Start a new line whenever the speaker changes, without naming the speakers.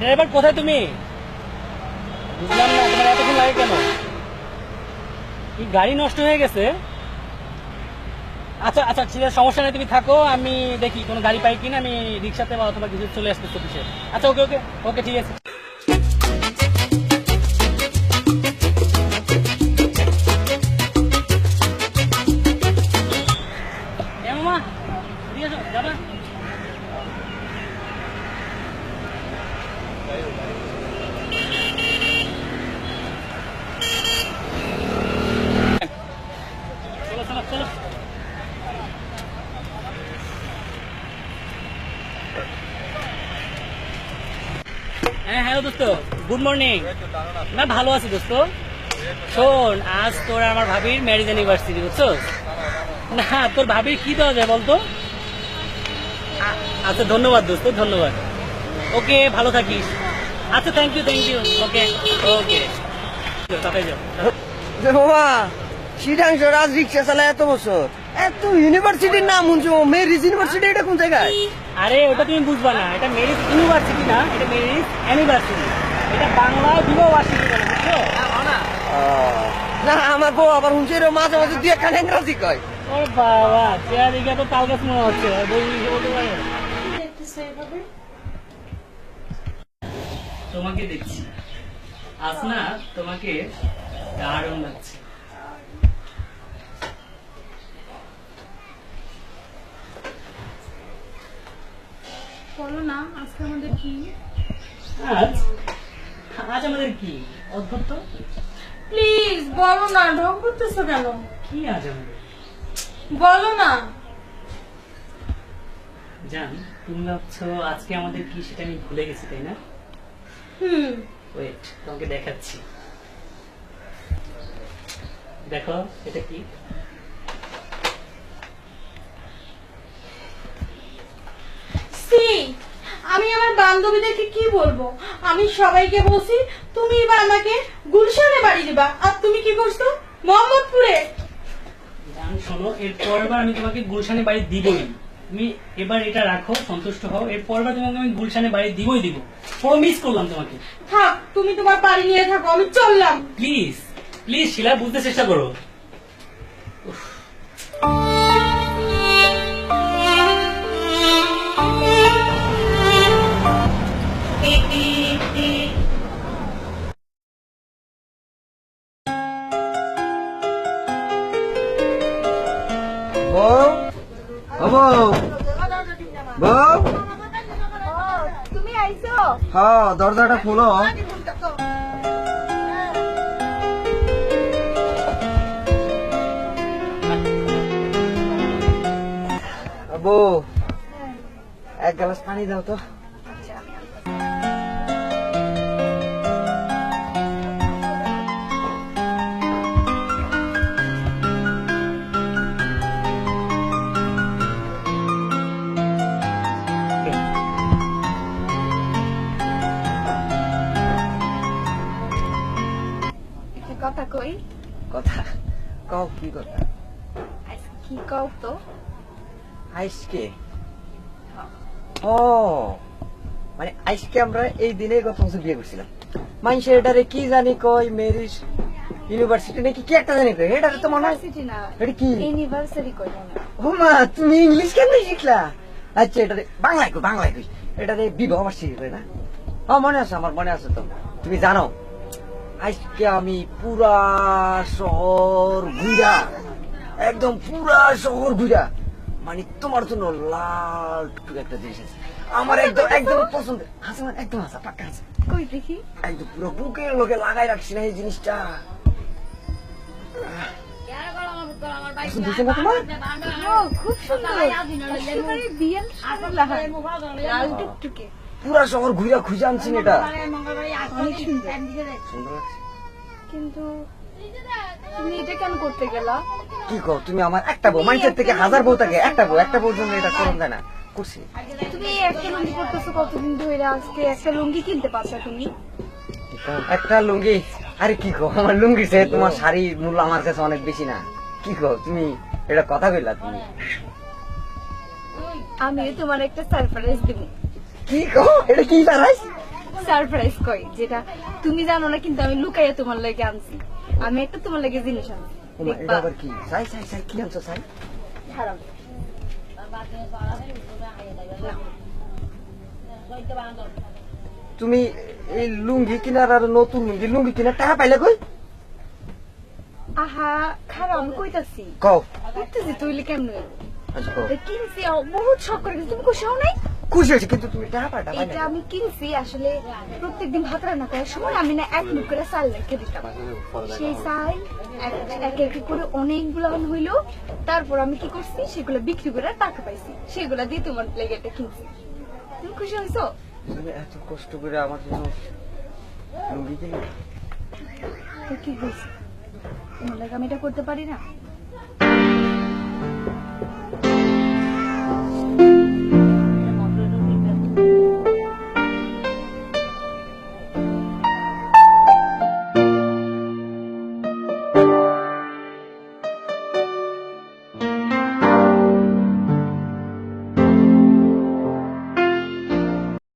Driver কোথায় তুমি? বুঝলাম না, তোমার এতক্ষণ লাগে কেন? কি গাড়ি নষ্ট হয়ে গেছে? আচ্ছা আচ্ছা ঠিক আছে, সমস্যা নেই, তুমি থাকো, আমি দেখি কোনো গাড়ি পাই কিনা, আমি রিক্সাতে বা অথবা কিছু চলে আসতে অফিসে। আচ্ছা ওকে ওকে ওকে, ঠিক আছে। হ্যাঁ হ্যালো দোস্ত। গুড মর্নিং না, ভালো আছি দোস্ত। শোন, আজ তোর আমার ভাবির ম্যারেজ অ্যানিভার্সারি বুঝছ? না, তোর ভাবির কি দেওয়া যায় বলতো? আচ্ছা ধন্যবাদ দোস্ত, ধন্যবাদ। ওকে, ভালো থাকিস। আচ্ছা thank you thank you okay okay. তাড়াতাড়ি যাও।
সিডাংশ রাজ রিক্সা চালায় এত বছর? এত ইউনিভার্সিটির নাম শুনছো? মেরিজ ইউনিভার্সিটি এটা কোন জায়গায়?
আরে ওটা তুমি বুঝবা না। এটা মেরিজ ইউনিভার্সিটি না এটা মেরিজ অ্যানিভার্সারি এটা বাংলা বিবাহ বার্ষিকী বলে বুঝছ?
না আমার বউ আবার শুনছে এরকম মাঝে মাঝে দুই একটা ইংরাজি কয়।
ও বাবা চেয়ার দিকে তো তাল গাছ মনে হচ্ছে বই বলতে পারে। তোমাকে দেখছি। আজ না তোমাকে দারুণ লাগছে।
বলো না আজকে আমাদের কি?
আজ? আজ আমাদের কি? অদ্ভুত তো?
প্লিজ বলো না ঢং করতেছো কেন?
কি আজ আমাদের?
বলো না।
জান তুমি ভাবছ আজকে আমাদের কি সেটা আমি ভুলে গেছি তাই না?
হুম।
ওয়েট তোমাকে দেখাচ্ছি। দেখো এটা কি?
আমার বান্ধবীদেরকে কি বলব? আমি সবাইকে বলছি তুমি এবার আমাকে গুলশানে বাড়ি দিবা। আর তুমি কি করছ? মোহাম্মদপুরে।
শোনো আমি তোমাকে গুলশানে বাড়ি দিবই। তুমি এবার এটা রাখো সন্তুষ্ট হও। এর পরের তোমাকে আমি গুলশানে বাড়ি দিবই দিব। পুরো মিস করলাম তোমাকে।
থাক তুমি তোমার বাড়ি নিয়ে থাকো আমি চললাম।
প্লিজ প্লিজ শিলা বুঝতে চেষ্টা করো।
বউ? ও বউ? বউ?
তুমি আইছো?
হ্যাঁ দরজাটা খোলো। বউ এক গ্লাস পানি দাও তো।
কই?
কথা? কও কি কথা?
আজকে কি কও তো?
আইসকে? ও মানে আমরা এই দিনে গত বছর বিয়ে করছিলাম। এটারে কি জানি কই মেরিস ইউনিভার্সিটি নাকি কি একটা জানি কই এটারে তো মনে হয়
না।
এটা কি?
ইউনিভার্সিটি কই হয়।
ও মা তুমি ইংলিশ কেন শিখলা? আচ্ছা এটারে বাংলায় কই বাংলায় কই। এটারে বিবাহ বার্ষিকী কই না? ও মনে আছে আমার মনে আছে তো। তুমি জানো? আজকে আমি পুরা শহর ঘুরা একদম পুরা শহর ঘুরা মানে তোমার জন্য লাল টুকটুক একটা জিনিস আছে। আমার একদম একদম পছন্দ। হাসা মানে একদম হাসা পাক্কা হাসা।
কই দেখি?
একদম পুরো বুকের লোকে লাগাই রাখছি না এই জিনিসটা।
খুব সুন্দর। বিয়ের লাল টুকটুকে।
পুরা শহর ঘুরে খুঁজে আনছি না এটা।
কিন্তু তুমি এটা কেন করতে গেলা?
কি কো তুমি আমার একটা বউ মানুষের থেকে হাজার বউ থাকে একটা বউ একটা বউর জন্য এটা করুন যায় না? করছি।
তুমি একটা লুঙ্গি পরতেছো কতদিন ধরে আজকে? একটা লুঙ্গি কিনতে পারছ তুমি?
একটা লুঙ্গি? আরে কি কো আমার লুঙ্গি সে তোমার শাড়ির মূল্য আমার কাছে অনেক বেশি না। কি কো তুমি এটা কথা কইলা তুমি?
আমি তোমার একটা সারপ্রাইজ দিব।
কি কো এটা কি দাঁড়াইস
সারপ্রাইজ কই? যেটা তুমি জানো না কিন্তু আমি লুকাইয়া তোমার লাগে আনছি। আমি একটা তোমার লাগে জিনিস আনছি।
এটা আবার কি? সাই সাই সাই কি আনছো সাই?
খারাপ
তুমি এই লুঙ্গি কিনার আর নতুন লুঙ্গি লুঙ্গি কিনার টাকা পাইলে কই?
আহা খারাপ আমি কইতাছি।
কও।
বুঝতেছি তুইলে কেমন
আচ্ছা কও।
কিনছি বহুত শখ করে তুমি খুশি হও নাই?
খুশি হয়েছে কিন্তু তুমি টাকা
এটা আমি কিনছি আসলে প্রত্যেকদিন ভাত রান্না করার সময় আমি না এক মুখ করে চাল রেখে দিতাম। সেই চাল এক- এক করে অনেকগুলো হইল তারপর আমি কি করছি সেগুলো বিক্রি করে টাকা পাইছি। সেগুলো দিয়ে তোমার লেগে এটা কিনছি। তুমি খুশি হয়েছো?
তুমি এত কষ্ট করে আমার জন্য লুঙ্গি কিনে
তো কি হয়েছে? তোমার আমি এটা করতে পারি না?